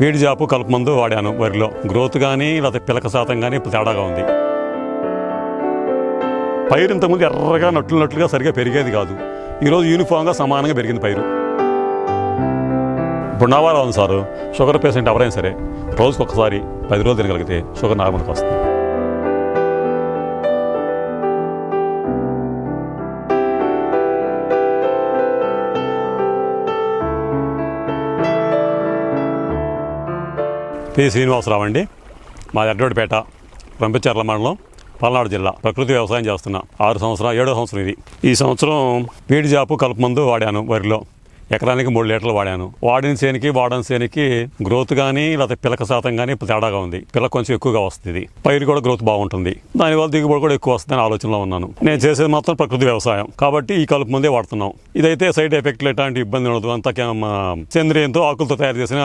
వేడి జాపు కలుపు మందు వాడాను. వరిలో గ్రోత్ కానీ లేకపోతే పిలక శాతం కానీ తేడాగా ఉంది. పైరు ఇంతకుముందు ఎర్రగా నట్లు నట్లుగా సరిగా పెరిగేది కాదు. ఈరోజు యూనిఫామ్గా సమానంగా పెరిగింది పైరు. ఇప్పుడు నా ఉంది సార్. షుగర్ పేషెంట్ ఎవరైనా సరే రోజుకొకసారి పది రోజులు తినగలిగితే షుగర్ నార్మల్కి వస్తుంది. పి. శ్రీనివాసరావు అండి. మాది అడ్డోడిపేట రంపచర్ల మండలం పల్నాడు జిల్లా. ప్రకృతి వ్యవసాయం చేస్తున్నా ఆరు సంవత్సరాలు ఏడో సంవత్సరం ఇది. ఈ సంవత్సరం వీడి జాపు కలుపు మందు వాడాను వరిలో. ఎకరానికి మూడు లీటర్లు వాడాను. వాడిన సేనికి వాడని సేనికి గ్రోత్ కానీ లేకపోతే పిలక శాతం కానీ తేడాగా ఉంది. పిలక కొంచెం ఎక్కువగా వస్తుంది. పైరు కూడా గ్రోత్ బాగుంటుంది. దానివల్ల దిగుబడి కూడా ఎక్కువ వస్తుందని ఆలోచనలో ఉన్నాను. నేను చేసేది మాత్రం ప్రకృతి వ్యవసాయం. కాబట్టి ఈ కలుపు మందే వాడుతున్నాం. ఇదైతే సైడ్ ఎఫెక్ట్లు ఎట్లాంటి ఇబ్బంది ఉండదు. అంతా సేంద్రియంతో ఆకులతో తయారు చేసిన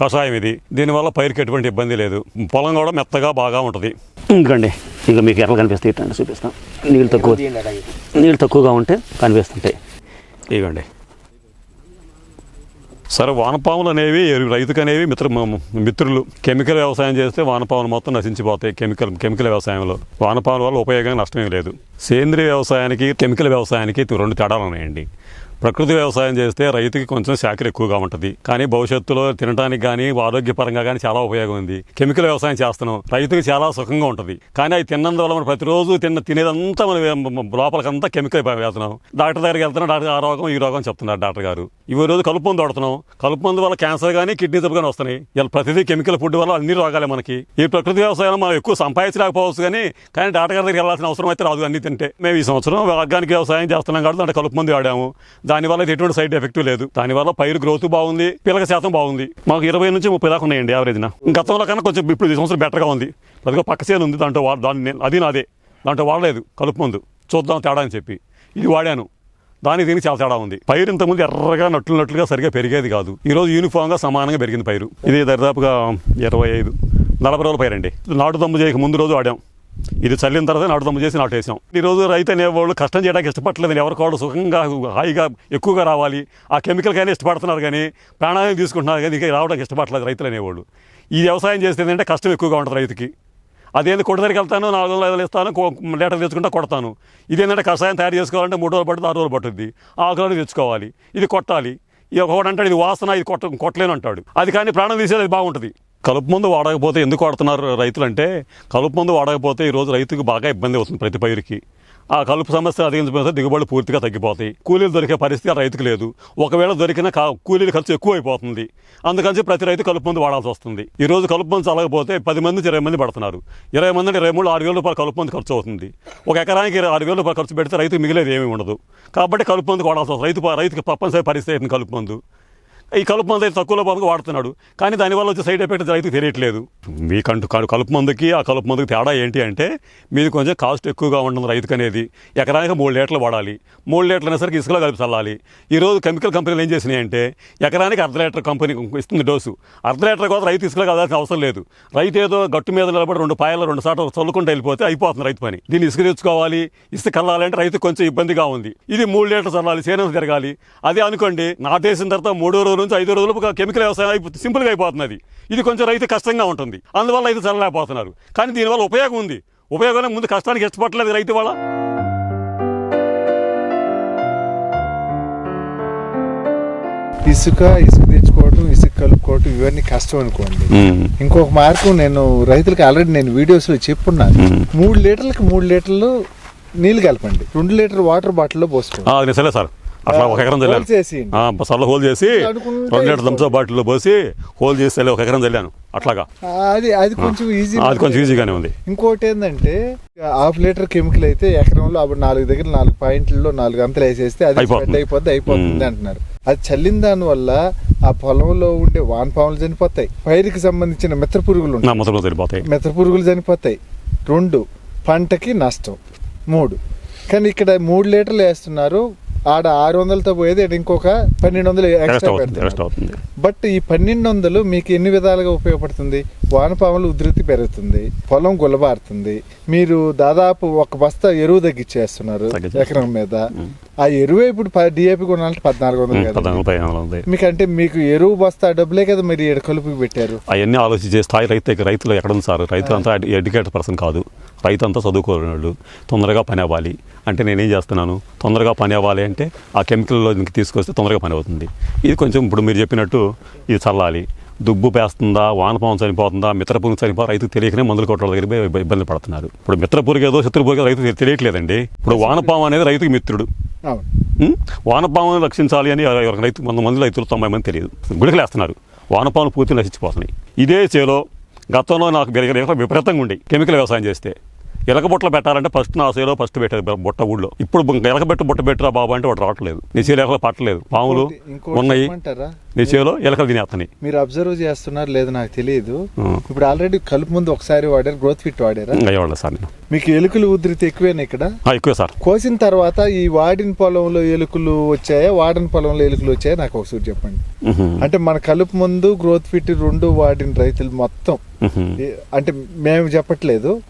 కషాయం ఇది. దీనివల్ల పైరుకి ఎటువంటి ఇబ్బంది లేదు. పొలం కూడా మెత్తగా బాగా ఉంటుంది. ఇంకండి ఇక మీకు ఎర్రలు కనిపిస్తాయి. చూపిస్తాం. నీళ్ళు తక్కువ నీళ్ళు తక్కువగా ఉంటే కనిపిస్తుంటాయి. ఇవ్వండి సరే వానపాములు అనేవి రైతుకు అనేవి మిత్ర మిత్రులు. కెమికల్ వ్యవసాయం చేస్తే వానపాములు మొత్తం నశించిపోతాయి కెమికల్ కెమికల్ వ్యవసాయంలో. వానపాముల వల్ల ఉపయోగం నష్టమేం లేదు. సేంద్రియ వ్యవసాయానికి కెమికల్ వ్యవసాయానికి రెండు తేడాలు ఉన్నాయండి. ప్రకృతి వ్యవసాయం చేస్తే రైతుకి కొంచెం శాఖలు ఎక్కువగా ఉంటుంది. కానీ భవిష్యత్తులో తినడానికి కానీ ఆరోగ్యపరంగా కానీ చాలా ఉపయోగం ఉంది. కెమికల్ వ్యవసాయం చేస్తున్నాం. రైతుకి చాలా సుఖంగా ఉంటుంది. కానీ అవి తిన్నందువల్ల మనం ప్రతిరోజు తిన్న తినేదంతా మనం లోపలికంతా కెమికల్ వేస్తున్నాం డాక్టర్ దగ్గరికి వెళ్తున్నాం డాక్టర్ ఆ రోగం ఈ రోగం చెప్తున్నారు డాక్టర్ గారు. ఈ రోజు కలుపు మందు వాడుతున్నాం. కలుపు మందు వల్ల క్యాన్సర్ కానీ కిడ్నీ జబ్బు కానీ వస్తున్నాయి. ఇలా ప్రతిదీ కెమికల్ ఫుడ్ వల్ల అన్ని రోగాలే మనకి. ఈ ప్రకృతి వ్యవసాయం మనం ఎక్కువ సంపాదించలేకపోవచ్చు కానీ కానీ డాక్టర్ గారి దగ్గరికి వెళ్ళాల్సిన అవసరం అయితే రాదు. అన్ని తింటే మేము ఈ సంవత్సరం ఆర్గానిక్ వ్యవసాయం చేస్తున్నాం కాబట్టి దాంట్లో కలుపు మందు వాడాము. దానివల్ల వల్ల ఎటువంటి సైడ్ ఎఫెక్ట్ లేదు. దానివల్ల పైరు గ్రోత్ బాగుంది పిల్లక శాతం బాగుంది. మాకు ఇరవై నుంచి ముప్పై దాకా ఉన్నాయండి యావరేజ్న గతంలో కన్నా కొంచెం ఇప్పుడు ఈ సంవత్సరం బెటర్గా ఉంది. అదిగో పక్క చేను ఉంది దాంట్లో దాన్ని నేను- అది నాదే. దాంట్లో వాడలేదు కలుపు మందు. చూద్దాం తేడా అని చెప్పి. ఇది వాడాను. దానికి దీనికి చాలా తేడా ఉంది. పైరు ఇంతకుముందు ఎర్రగా నట్లు నట్లుగా సరిగా పెరిగేది కాదు. ఈరోజు యూనిఫామ్గా సమానంగా పెరిగింది పైరు. ఇది దాదాపుగా ఇరవై ఐదు నలభై రోజుల పైరండి. నాటు దమ్ము చేయక ముందు రోజు వాడాం. ఇది చల్లిన తర్వాత నాటు చేసి నాటేసాం. ఈ రోజు రైతు అనేవాళ్ళు కష్టం చేయడానికి ఇష్టపడలేదు ఎవరికి వాళ్ళు సుఖంగా హాయిగా ఎక్కువగా రావాలి. ఆ కెమికల్ కానీ ఇష్టపడుతున్నారు కానీ ప్రాణాయం తీసుకుంటున్నారు కానీ ఇంకా రావడానికి ఇష్టపడలేదు రైతులు అనేవాళ్ళు. ఈ వ్యవసాయం చేస్తే ఏంటంటే కష్టం ఎక్కువగా ఉంటుంది రైతుకి. అదేంటి కొట్టదరికి వెళ్తాను నాలుగు వందల ఐదు ఇస్తాను లీటర్ తెచ్చుకుంటా కొడతాను. ఇదేంటంటే కషాయం తయారు చేసుకోవాలంటే మూడు రోజులు పడుతుంది ఆరు రోజులు పట్టుద్ది ఆరు రోజులు తెచ్చుకోవాలి ఇది కొట్టాలి. ఇది ఒకటి అంటాడు ఇది వాసన ఇది కొట్ట కొట్టలేను అంటాడు. అది కానీ ప్రాణం తీసేది అది బాగుంటుంది. కలుపు మందు వాడకపోతే ఎందుకు వాడుతున్నారు రైతులు అంటే కలుపు మందు వాడకపోతే ఈరోజు రైతుకు బాగా ఇబ్బంది అవుతుంది ప్రతి పైరుకి. ఆ కలుపు సమస్య అధిగమించకపోతే దిగుబడులు పూర్తిగా తగ్గిపోతాయి. కూలీలు దొరికే పరిస్థితి ఆ రైతుకు లేదు. ఒకవేళ దొరికిన కా కూలీల ఖర్చు ఎక్కువ అయిపోతుంది అందుకని ప్రతి రైతు కలుపు మందు వాడాల్సి వస్తుంది. ఈ రోజు కలుపు మందు చల్లకపోతే పది మంది నుంచి ఇరవై మంది పడుతున్నారు. ఇరవై మంది అంటే ఇరవై మూడు ఆరు వేల రూపాయలు కలుపు మందు ఖర్చు అవుతుంది. ఒక ఎకరానికి ఇరవై ఆరు వేల రూపాయలు ఖర్చు పెడితే రైతుకు మిగిలేదు ఏమీ ఉండదు. కాబట్టి కలుపు మందు వాడాల్సి వస్తుంది. రైతు రైతుకి తప్పనిసరి పరిస్థితి అవుతుంది కలుపు మందు? ఈ కలుపు మందు అయితే తక్కువలో బాగా వాడుతున్నాడు. కానీ దానివల్ల వచ్చే సైడ్ ఎఫెక్ట్ రైతుకు తెలియట్లేదు. మీకంటూ కలు- కలుపు మందుకి ఆ కలుపు మందుకి తేడా ఏంటి అంటే మీది కొంచెం కాస్ట్ ఎక్కువగా ఉంటుంది రైతుకు అనేది ఎకరానికి మూడు లీటర్లు వాడాలి. మూడు లీటర్లు అనేసరికి ఇసుకలో కలిపి చల్లాలి. ఈరోజు కెమికల్ కంపెనీలు ఏం చేసినాయి అంటే ఎకరానికి అర్ధ లీటర్ కంపెనీ ఇస్తుంది డోసు అర్ధ లీటర్ కోసం రైతు ఇసుకలో కదాల్సిన అవసరం లేదు. రైతు ఏదో గట్టు మీద నిలబడి రెండు పాయలు రెండు సార్లు చల్లుకుంటూ వెళ్ళిపోతే అయిపోతుంది రైతు పని. దీన్ని ఇసుక తెచ్చుకోవాలి. ఇసుక కల్లాలంటే రైతు కొంచెం ఇబ్బందిగా ఉంది. ఇది మూడు లీటర్లు చల్లాలి సేనం తిరగాలి. అదే అనుకోండి నాటేసిన తర్వాత మూడో రోజు నుంచి ఐదో రోజులు కెమికల్ వ్యవసాయం అయిపో- సింపుల్గా అయిపోతున్నది. ఇది కొంచెం రైతు కష్టంగా ఉంటుంది. అందువల్ల రైతు చల్లలేకపోతున్నారు. కానీ దీనివల్ల ఉపయోగం ఉంది. ఉపయోగం ముందు కష్టానికి ఇష్టపడలేదు రైతు వాళ్ళ ఇసుక ఇసుక తెచ్చుకోవటం ఇసుక కలుపుకోవటం ఇవన్నీ కష్టం అనుకోండి. ఇంకొక మార్గం నేను రైతులకి ఆల్రెడీ నేను వీడియోస్లో చెప్పున్నాను. మూడు లీటర్లకు మూడు లీటర్లు నీళ్ళు కలపండి. రెండు లీటర్ వాటర్ బాటిల్లో పోసుకోండి. నిజలే సార్. అట్లా ఒక ఎకరం చల్లాను సల్ల హోల్ చేసి రెండు లీటర్ దంసా బాటిల్లో పోసి హోల్ చేసి ఒక ఎకరం చల్లాను అట్లాగా. అది అది కొంచెం ఈజీ అది కొంచెం ఈజీగానే ఉంది. ఇంకోటి ఏంటంటే హాఫ్ లీటర్ కెమికల్ అయితే ఎకరంలో అప్పుడు నాలుగు దగ్గర నాలుగు పాయింట్లలో నాలుగు అంతలు వేసేస్తే అది అయిపోద్ది అయిపోతుంది. అంటున్నారు. అది చల్లిన దాని వల్ల ఆ పొలంలో ఉండే వానపాములు చనిపోతాయి. పైరుకి సంబంధించిన మిత్ర పురుగులు మొత్తం పురుగులు చనిపోతాయి. రెండు పంటకి నష్టం. మూడు. కానీ ఇక్కడ మూడు లీటర్లు వేస్తున్నారు ఆడ ఆరు వందలతో పోయేది ఇంకొక పన్నెండు వందలు ఎక్స్ట్రా అవుతుంది బట్ ఈ పన్నెండు వందలు మీకు ఎన్ని విధాలుగా ఉపయోగపడుతుంది? వానపాముల ఉధృతి పెరుగుతుంది పొలం గుల్లబారుతుంది. మీరు దాదాపు ఒక బస్తా ఎరువు తగ్గించేస్తున్నారు తగ్గించేస్తున్నాం. ఎకరం మీద. ఆ ఎరువే ఇప్పుడు డిఏపి కొనాలంటే పద్నాలుగు వందలు ఉంది మీకంటే మీకు ఎరువు బస్తా డబ్బులే కదా మీరు కలుపుకి పెట్టారు. అవన్నీ ఆలోచించే స్థాయి రైతు రైతులు ఎక్కడ ఉంది సార్ రైతు అంతా ఎడ్యుకేటెడ్ పర్సన్ కాదు. రైతు అంతా చదువుకోని వాళ్ళు. తొందరగా పని అవ్వాలి. అంటే నేనేం చేస్తున్నాను? తొందరగా పని అవ్వాలి అంటే ఆ కెమికల్లో ఇంక తీసుకొస్తే తొందరగా పని అవుతుంది. ఇది కొంచెం ఇప్పుడు మీరు చెప్పినట్టు ఇది చల్లాలి. దుబ్బు పేస్తుందా? వానపాము చనిపోతుందా? మిత్రపురుగు చనిపో రైతుకు తెలియకనే మందులు కొట్టడం దగ్గర ఇబ్బంది పడుతున్నారు. ఇప్పుడు మిత్రపురుగు ఏదో శత్రుపురుగు ఏదో రైతుకు తెలియట్లేదండి. ఇప్పుడు వానపాము అనేది రైతుకి మిత్రుడు? వానపామును రక్షించాలి అని రైతు మంది రైతులు తొంభై మంది తెలియదు. గుడికలేస్తున్నారు వానపాములు పూర్తి నశించిపోతున్నాయి. ఇదే చేలో గతంలో నాకు విపరీతంగా ఉండి కెమికల్ వ్యవసాయం చేస్తే. ఎలక బుట్టలు పెట్టాలంటే ఫస్ట్ నా చేలో ఫస్ట్ పెట్టేది బ- బుట్ట ఊళ్ళో. ఇప్పుడు ఎలక బెట్టు బుట్ట పెట్టరా బాబు అంటే వాడు రావట్లేదు. నీ చేలో ఎలకలు పట్టలేదు. పాములు ఉన్నాయి? నీ చేలో ఎలకలు తినేస్తున్నాయి. మీరు అబ్జర్వ్ చేస్తున్నారు లేదు నాకు తెలియదు. ఇప్పుడు ఆల్రెడీ కలుపు ముందు ఒకసారి వాడారు గ్రోత్ ఫిట్ వాడారా? ఇవ్వలేదు సార్ నేను. మీకు ఎలుకలు ఉధృతి ఎక్కువేనా ఇక్కడ? ఎక్కువే సార్. కోసిన తర్వాత ఈ వాడిన పొలంలో ఎలుకలు వచ్చాయా? వాడిన పొలంలో ఎలుకలు వచ్చాయా? నాకు ఒకసారి చెప్పండి. అంటే మన కలుపు ముందు గ్రోత్ ఫిట్ రెండు వాడిన రైతులు మొత్తం. అంటే మేము చెప్పట్లేదు.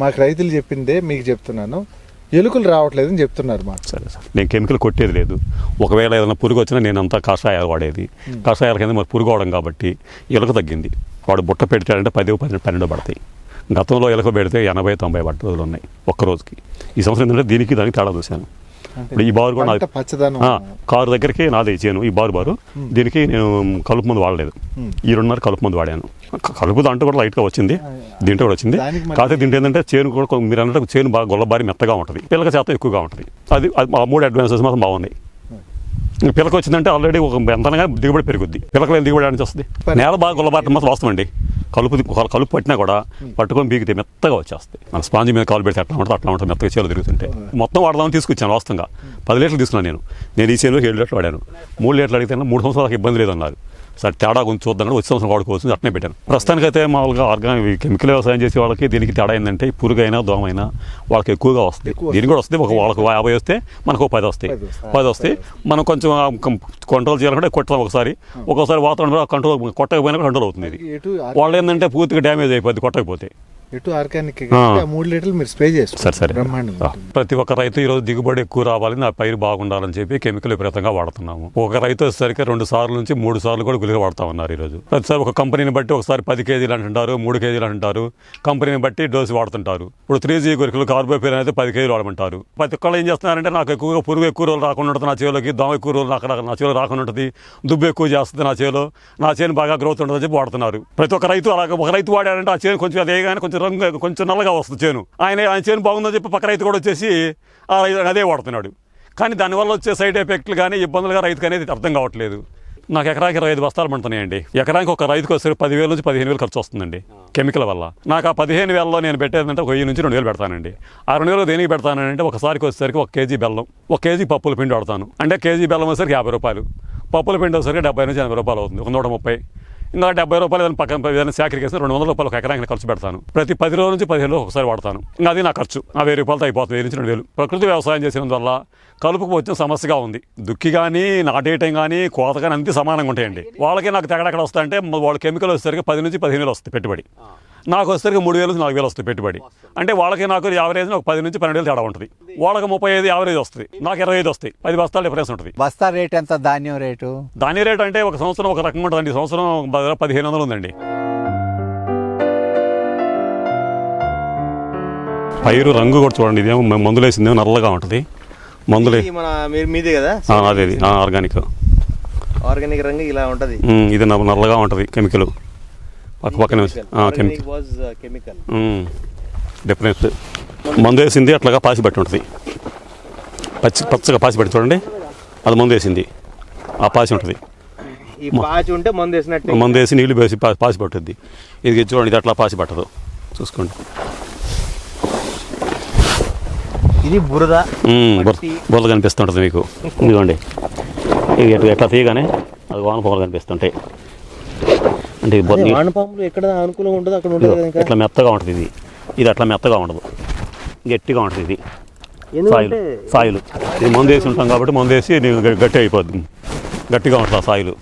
మాకు రైతులు చెప్పిందే మీకు చెప్తున్నాను. ఎలుకలు రావట్లేదని చెప్తున్నారు మాకు. సరే సార్. నేను కెమికల్ కొట్టేది లేదు. ఒకవేళ ఏదైనా పురుగు వచ్చినా నేను అంతా కషాయాలు వాడేది. కషాయాల కింద మరి పురుగు అవడం కాబట్టి ఎలుక తగ్గింది. వాడు బుట్ట పెట్టాడంటే పది పన్నెండు పన్నెండు పడతాయి. గతంలో ఎలుక పెడితే ఎనభై తొంభై పట్ట రోజులు ఉన్నాయి ఒక్క రోజుకి ఈ సంవత్సరం ఏంటంటే దీనికి దానికి తేడా చూశాను. ఇప్పుడు ఈ బారు కూడా కారు దగ్గరికి నాది ఇచ్చాను ఈ బారు బారు. దీనికి నేను కలుపు మందు వాడలేదు. ఈ రెండున్నర కలుపు మందు వాడాను. కలుపు దాంట్లో కూడా లైట్గా వచ్చింది దీంట్లో కూడా వచ్చింది. కాకపోతే దీంట్లో ఏంటంటే చేను కూడా మీరు అన్నట్టు చేను బాగా గొల్లబారి మెత్తగా ఉంటుంది. పిల్లక శాతం ఎక్కువగా ఉంటుంది. అది ఆ మూడు అడ్వాన్సెస్ మాత్రం బాగున్నాయి. పిల్లక వచ్చిందంటే ఆల్రెడీ ఒక ఎంతనగా దిగుబడి పెరుగుద్ది. పిల్లకలు దిగుబడి నుంచి వస్తుంది? నేల బాగా గొల్లబారటం మాత్రం వాస్తవం అండి. కలుపు కలుపు పట్టినా కూడా పట్టుకొని బీగితే మెత్తగా వచ్చేస్తాయి. మన స్పాంజ్ మీద కాలు పెడితే అట్లా ఉంటుంది అట్లా ఉంటుంది మెత్తగా చేలు తిరుగుతుంటే. మొత్తం వాడదామని తీసుకొచ్చాను వాస్తవంగా. పది లీటర్లు తీసుకున్నాను నేను. నేను ఈ చేనులో ఏడు లీటర్లు వాడాను. మూడు లీటర్లు అడిగితే మూడు సంవత్సరాలకు ఇబ్బంది లేదన్నారు. సరే తేడా కొంచెం చూద్దాం వచ్చే సంవత్సరం వాడుకోవచ్చు అట్నే పెట్టాను. ప్రస్తుతానికైతే మామూలుగా ఆర్గానిక్ కెమికల్ వ్యవసాయం చేసే వాళ్ళకి దీనికి తేడా ఏంటంటే పురుగైనా దోమైనా వాళ్ళకి ఎక్కువగా వస్తుంది. దీనికి కూడా వస్తుంది. ఒక వాళ్ళకి యాభై వస్తే మనకు ఒక పది వస్తాయి. పది వస్తాయి. మనం కొంచెం కంట్రోల్ చేయాలంటే కొట్టడం ఒకసారి. ఒక్కోసారి వాతావరణం కంట్రోల్ కొట్టకపోయినా కంట్రోల్ అవుతుంది ఇది. వాళ్ళు ఏంటంటే పూర్తిగా డ్యామేజ్ అయిపోద్ది కొట్టకపోతే. ఎటు ఆర్గానిక్ మూడు లీటర్లు మీరు స్ప్రే చేస్తారు సరే ప్రతి ఒక్క రైతు ఈరోజు దిగుబడి ఎక్కువ రావాలి నా పైరు బాగుండాలని చెప్పి కెమికల్ విపరీతంగా వాడుతున్నాము. ఒక రైతు వచ్చేసరికి రెండు సార్లు నుంచి మూడు సార్లు కూడా గులిగా వాడుతా ఉన్నారు ఈరోజు. ప్రతిసారి ఒక కంపెనీని బట్టి ఒకసారి పది కేజీలు అంటుంటారు మూడు కేజీలు అంటుంటారు కంపెనీని బట్టి డోసు వాడుతుంటారు. ఇప్పుడు త్రీ జీ గురికలు కార్బోపేర్ అయితే పది కేజీలు వాడమంటారు. ప్రతి ఒక్కళ్ళు ఏం చేస్తున్నారంటే నాకు ఎక్కువగా పురుగు ఎక్కువ రోజులు రాకుండా ఉంటుంది నా చేలోకి దోమ ఎక్కువ రోజులు నాకు నా చేలో రాకుండా ఉంటుంది దుబ్బు ఎక్కువ చేస్తుంది నా చేలో నా చేను బాగా గ్రోత్ ఉంటుందని చెప్పి వాడుతున్నారు. ప్రతి ఒక్క రైతు అలాగే ఒక రైతు వాడారంటే ఆ చేను కొంచెం అదే కానీ కొంచెం రంగు కొంచెం నల్లగా వస్తుంది చేను. ఆయన ఆయన చేను బాగుందని చెప్పి పక్క రైతు కూడా వచ్చేసి ఆ రైతు అదే వాడుతున్నాడు. కానీ దానివల్ల వచ్చే సైడ్ ఎఫెక్ట్లు కానీ ఇబ్బందులుగా రైతుకు అనేది అర్థం కావట్లేదు. నాకు ఎకరాకి ఇరవై ఐదు బస్తాలు పండుతున్నాయండి. ఎకరానికి ఒక రైతుకు వస్తే పదివేల నుంచి పదిహేను వేలు ఖర్చు వస్తుందండి కెమికల్ వల్ల. నాకు ఆ పదిహేను వేలలో నేను పెట్టేదంటే ఒక వెయ్యి నుంచి రెండు వేలు పెడతానండి. ఆ రెండు వేలు దేనికి పెడతానంటే ఒకసారికి వచ్చేసరికి ఒక కేజీ బెల్లం ఒక కేజీ పప్పుల పిండి వాడతాను. అంటే కేజీ బెల్లం వచ్చేసరికి యాభై రూపాయలు పప్పుల పిండి వచ్చేసరికి డెబ్బై నుంచి ఎనభై రూపాయలు అవుతుంది ఒక నూట ముప్పై. ఇందాక డెబ్బై రూపాయలు ఏదైనా పక్కన ఏదైనా సేకరికేసి రెండు వందల రూపాయలు ఒక ఎకరానికి ఖర్చు పెడతాను. ప్రతి పది రోజుల నుంచి పదిహేను రోజులు ఒకసారి వాడతాను. ఇంకా అది నా ఖర్చు. ఆ వెయ్యి రూపాయలతో అయిపోతుంది. వెయ్యి నుంచి రెండు వేలు. ప్రకృతి వ్యవసాయం చేసినందువల్ల కలుపుకు వచ్చిన సమస్యగా ఉంది. దుక్కి కానీ నాటేయటం కానీ కోత కానీ అంతే సమానంగా ఉంటాయండి. వాళ్ళకి నాకు తెగడెక్కడ వస్తాయంటే వాళ్ళు కెమికల్ వచ్చేసరికి పది నుంచి పదిహేను వేలు వస్తాయి పెట్టుబడి. నాకు వచ్చేసరికి మూడు వేలు నాలుగు వేలు వస్తాయి పెట్టుబడి. అంటే వాళ్ళకి నాకు యావరేజ్ ఒక పది నుంచి పన్నెండు వేలు తేడా ఉంటుంది. వాళ్ళకి ముప్పై ఐదు యావరేజ్ వస్తుంది. నాకు ఇరవై ఐదు వస్తాయి. పది బస్తాలు డిఫరెన్స్ ఉంటుంది. బస్తా రేట్ ఎంత? ధాన్యం రేటు? దాని రేట్ అంటే ఒక సంవత్సరం ఒక రకంగా ఉంటుందండి. సంవత్సరం పదిహేను వందలు ఉందండి. పైరు రంగు కూడా చూడండి. ఇదేమో మేము మందులు వేసిందేమో నల్లగా ఉంటుంది. మందులు మీదే కదా? ఆ, అదే ఆర్గానిక్. ఆర్గానిక్ రంగు ఇలా ఉంటది. ఇది నల్ల- నల్లగా ఉంటుంది కెమికల్. పక్క పక్కనే కెమికల్ డిఫరెన్స్ మందు వేసింది అట్లాగా పాసి పెట్టి ఉంటుంది పచ్చి పచ్చగా పాసి పెట్టి చూడండి. అది మందు వేసింది ఆ పాసి ఉంటుంది. పాచి ఉంటే మందు వేసినట్టు మందు వేసి నీళ్ళు వేసి పాసి పట్టుద్ది. ఇది చూడండి ఇది అట్లా పాసి పట్టదు. చూసుకోండి. ఇది బురద. బుర్ర కనిపిస్తుంటుంది మీకు. ఇదిగోండి. ఇవి ఎట్లా ఎట్లా తీయగానే అది వాన పొగలు కనిపిస్తుంటాయి. అంటే వానపాములు ఎక్కడ అనుకూలంగా ఉంటుందో అక్కడ ఇంకా? ఇట్లా మెత్తగా ఉంటుంది ఇది. ఇది అట్లా మెత్తగా ఉండదు. గట్టిగా ఉంటుంది ఇది. Soil soil. ఇది మందు వేసి ఉంటాం కాబట్టి మందు వేసి గట్టి అయిపోద్ది. గట్టిగా ఉంటుంది ఆ సాయిలు.